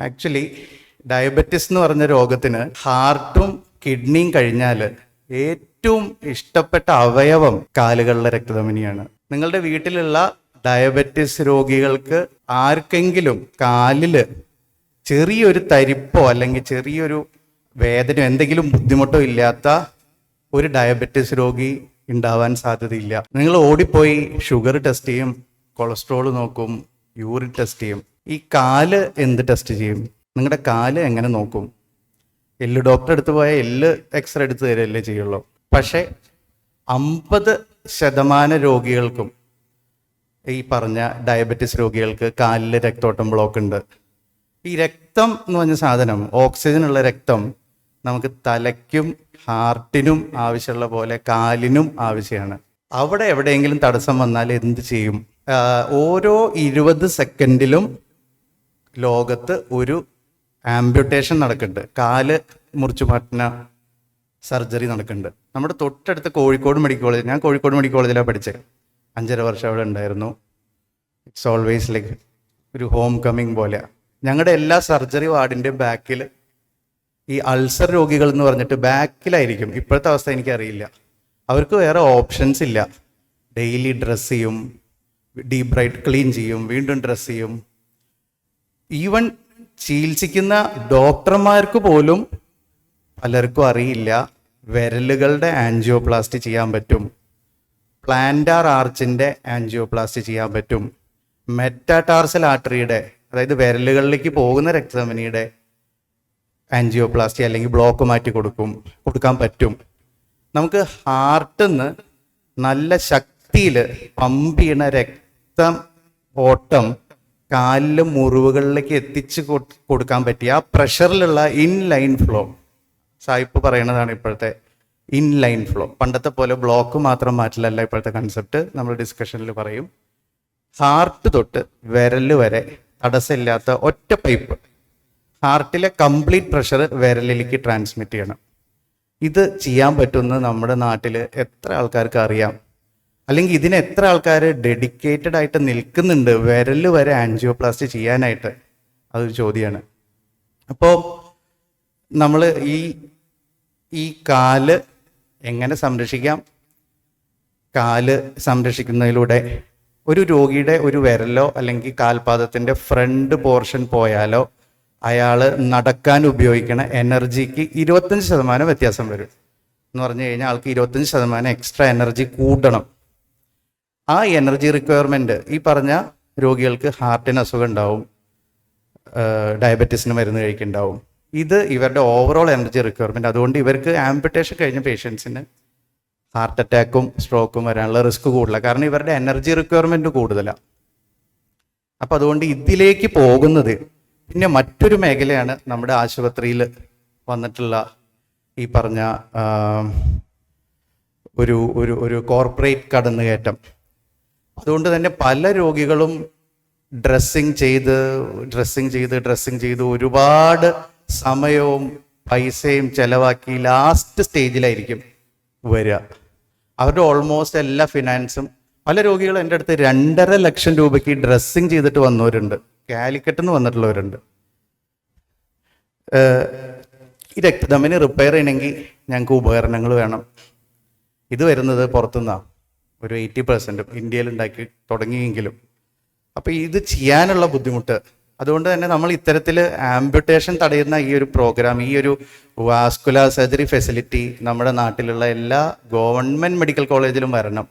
Actually diabetes എന്ന് പറഞ്ഞ രോഗത്തിന് ഹാർട്ടും കിഡ്നിയും കഴിഞ്ഞാൽ ഏറ്റവും ഇഷ്ടപ്പെട്ട അവയവം കാലുകളിലെ രക്തധമനിയാണ്. നിങ്ങളുടെ വീട്ടിലുള്ള ഡയബറ്റിസ് രോഗികൾക്ക് ആർക്കെങ്കിലും കാലിൽ ചെറിയൊരു തരിപ്പോ അല്ലെങ്കിൽ ചെറിയൊരു വേദന എന്തെങ്കിലും ബുദ്ധിമുട്ടോ ഇല്ലാത്ത ഒരു ഡയബറ്റിസ് രോഗി ഉണ്ടാവാൻ സാധ്യതയില്ല. നിങ്ങൾ ഓടിപ്പോയി ഷുഗർ ടെസ്റ്റ് ചെയ്യും കൊളസ്ട്രോൾ നോക്കും യൂറിൻ ടെസ്റ്റ് ചെയ്യും. ഈ കാൽ എന്ത് ടെസ്റ്റ് ചെയ്യും? നിങ്ങളുടെ കാൽ എങ്ങനെ നോക്കും? എല്ല് ഡോക്ടറെ അടുത്ത് പോയാൽ എല്ല് എക്സ്റേ എടുത്ത് തരല്ലേ ചെയ്യുള്ളൂ. പക്ഷേ അമ്പത് ശതമാനം രോഗികൾക്കും ഈ പറഞ്ഞ ഡയബറ്റിസ് രോഗികൾക്ക് കാലിലെ രക്തോട്ടം ബ്ലോക്ക് ഉണ്ട്. ഈ രക്തം എന്ന് പറഞ്ഞ സാധനം ഓക്സിജൻ ഉള്ള രക്തം നമുക്ക് തലയ്ക്കും ഹാർട്ടിനും ആവശ്യമുള്ള പോലെ കാലിനും ആവശ്യമാണ്. അവിടെ എവിടെയെങ്കിലും തടസ്സം വന്നാൽ എന്ത് ചെയ്യും? ഓരോ ഇരുപത് സെക്കൻഡിലും ലോകത്ത് ഒരു ആംബ്യൂട്ടേഷൻ നടക്കുന്നുണ്ട്. കാൽ മുറിച്ചു മാറ്റുന്ന സർജറി നടക്കുന്നുണ്ട്. നമ്മുടെ തൊട്ടടുത്ത് കോഴിക്കോട് മെഡിക്കൽ കോളേജ് ഞാൻ കോഴിക്കോട് മെഡിക്കൽ കോളേജിലാണ് പഠിച്ചത്. അഞ്ചര വർഷം അവിടെ ഉണ്ടായിരുന്നു. ഇറ്റ്സ് ഓൾവേസ് ലൈക്ക് ഒരു ഹോം കമ്മിങ് പോലെ. ഞങ്ങളുടെ എല്ലാ സർജറി വാർഡിന്റെയും ബാക്കിൽ ഈ അൾസർ രോഗികൾ എന്ന് പറഞ്ഞിട്ട് ബാക്കിലായിരിക്കും. ഇപ്പോഴത്തെ അവസ്ഥ എനിക്കറിയില്ല. അവർക്ക് വേറെ ഓപ്ഷൻസ് ഇല്ല. ഡെയിലി ഡ്രസ്സ് ചെയ്യും ഡീപ് ബ്രൈറ്റ് ക്ലീൻ ചെയ്യും വീണ്ടും ഡ്രസ്സ് ചെയ്യും. ഈവൻ ചികിത്സിക്കുന്ന ഡോക്ടർമാർക്ക് പോലും പലർക്കും അറിയില്ല വിരലുകളുടെ ആൻജിയോപ്ലാസ്റ്റി ചെയ്യാൻ പറ്റും പ്ലാന്റാർ ആർച്ചിന്റെ ആൻജിയോപ്ലാസ്റ്റി ചെയ്യാൻ പറ്റും മെറ്റാടാർസൽ ആർട്ടറിയുടെ അതായത് വിരലുകളിലേക്ക് പോകുന്ന രക്തധമനിയുടെ ആൻജിയോപ്ലാസ്റ്റി അല്ലെങ്കിൽ ബ്ലോക്ക് മാറ്റി കൊടുക്കും കൊടുക്കാൻ പറ്റും. നമുക്ക് ഹാർട്ടിൽ നിന്ന് നല്ല ശക്തിയിൽ പമ്പ് ചെയ്യുന്ന രക്തം ഓട്ടം കാലിലെ മുറിവുകളിലേക്ക് എത്തിച്ച് കൊടുക്കാൻ പറ്റിയ ആ പ്രഷറിലുള്ള ഇൻ ലൈൻ ഫ്ലോ സായിപ്പ് പറയുന്നതാണ് ഇപ്പോഴത്തെ ഇൻ ലൈൻ ഫ്ലോ പണ്ടത്തെ പോലെ ബ്ലോക്ക് മാത്രം മാറ്റലല്ല ഇപ്പോഴത്തെ കൺസെപ്റ്റ് നമ്മൾ ഡിസ്കഷനിൽ പറയും. ഹാർട്ട് തൊട്ട് വിരൽ വരെ തടസ്സമില്ലാത്ത ഒറ്റ പൈപ്പ് ഹാർട്ടിലെ കംപ്ലീറ്റ് പ്രഷർ വിരലിലേക്ക് ട്രാൻസ്മിറ്റ് ചെയ്യണം. ഇത് ചെയ്യാൻ പറ്റുമെന്ന് നമ്മുടെ നാട്ടിൽ എത്ര ആൾക്കാർക്ക് അറിയാം. അല്ലെങ്കിൽ ഇതിന് എത്ര ആൾക്കാർ ഡെഡിക്കേറ്റഡ് ആയിട്ട് നിൽക്കുന്നുണ്ട്? വിരൽ വരെ ആൻജിയോപ്ലാസ്റ്റി ചെയ്യാനായിട്ട്. അതൊരു ചോദ്യമാണ് അപ്പോൾ നമ്മൾ ഈ ഈ കാൽ എങ്ങനെ സംരക്ഷിക്കാം? കാൽ സംരക്ഷിക്കുന്നതിലൂടെ ഒരു രോഗിയുടെ ഒരു വിരലോ അല്ലെങ്കിൽ കാൽപാദത്തിന്റെ ഫ്രണ്ട് പോർഷൻ പോയാലോ അയാൾ നടക്കാൻ ഉപയോഗിക്കുന്ന എനർജിക്ക് ഇരുപത്തഞ്ച് ശതമാനം വ്യത്യാസം വരും. എന്ന് പറഞ്ഞു കഴിഞ്ഞാൽ ആൾക്ക് ഇരുപത്തഞ്ച് ശതമാനം എക്സ്ട്രാ എനർജി കൂട്ടണം ആ എനർജി റിക്വയർമെന്റ് ഈ പറഞ്ഞ രോഗികൾക്ക് ഹാർട്ടിന് അസുഖം ഉണ്ടാവും ഡയബറ്റീസിന് മരുന്ന് കഴിക്കുന്നുണ്ടാവും ഇത് ഇവരുടെ ഓവറോൾ എനർജി റിക്വയർമെന്റ് അതുകൊണ്ട് ഇവർക്ക് ആംബിറ്റേഷൻ കഴിഞ്ഞ പേഷ്യൻസിന് ഹാർട്ട് അറ്റാക്കും സ്ട്രോക്കും വരാനുള്ള റിസ്ക് കൂടുതലാണ് കാരണം ഇവരുടെ എനർജി റിക്വയർമെന്റ് കൂടുതലാണ് അപ്പം അതുകൊണ്ട് ഇതിലേക്ക് പോകുന്നത് പിന്നെ മറ്റൊരു മേഖലയാണ് നമ്മുടെ ആശുപത്രിയിൽ വന്നിട്ടുള്ള ഈ പറഞ്ഞ ഒരു ഒരു ഒരു കോർപ്പറേറ്റ് കടന്നുകയറ്റം. അതുകൊണ്ട് തന്നെ പല രോഗികളും ഡ്രസ്സിങ് ചെയ്ത് ഡ്രസ്സിങ് ചെയ്ത് ഡ്രസ്സിങ് ചെയ്ത് ഒരുപാട് സമയവും പൈസയും ചെലവാക്കി ലാസ്റ്റ് സ്റ്റേജിലായിരിക്കും വരിക. അവരുടെ ഓൾമോസ്റ്റ് എല്ലാ ഫിനാൻസും പല രോഗികളും എന്റെ അടുത്ത് രണ്ടര ലക്ഷം രൂപയ്ക്ക് ഡ്രസ്സിങ് ചെയ്തിട്ട് വന്നവരുണ്ട്. കാലിക്കറ്റ് നിന്ന് വന്നിട്ടുള്ളവരുണ്ട്. ഈ രക്തധമനി റിപ്പയർ ചെയ്യണമെങ്കിൽ ഞങ്ങൾക്ക് ഉപകരണങ്ങൾ വേണം. ഇത് വരുന്നത് പുറത്തുനിന്നാണ് ഒരു എയ്റ്റി പെർസെന്റും ഇന്ത്യയിൽ ഉണ്ടാക്കി തുടങ്ങിയെങ്കിലും. അപ്പോൾ ഇത് ചെയ്യാനുള്ള ബുദ്ധിമുട്ട്. അതുകൊണ്ട് തന്നെ നമ്മൾ ഇത്തരത്തിൽ ആംബ്യൂട്ടേഷൻ തടയുന്ന ഈ ഒരു പ്രോഗ്രാം ഈ ഒരു വാസ്കുലാ സർജറി ഫെസിലിറ്റി നമ്മുടെ നാട്ടിലുള്ള എല്ലാ ഗവൺമെന്റ് മെഡിക്കൽ കോളേജിലും വരണം.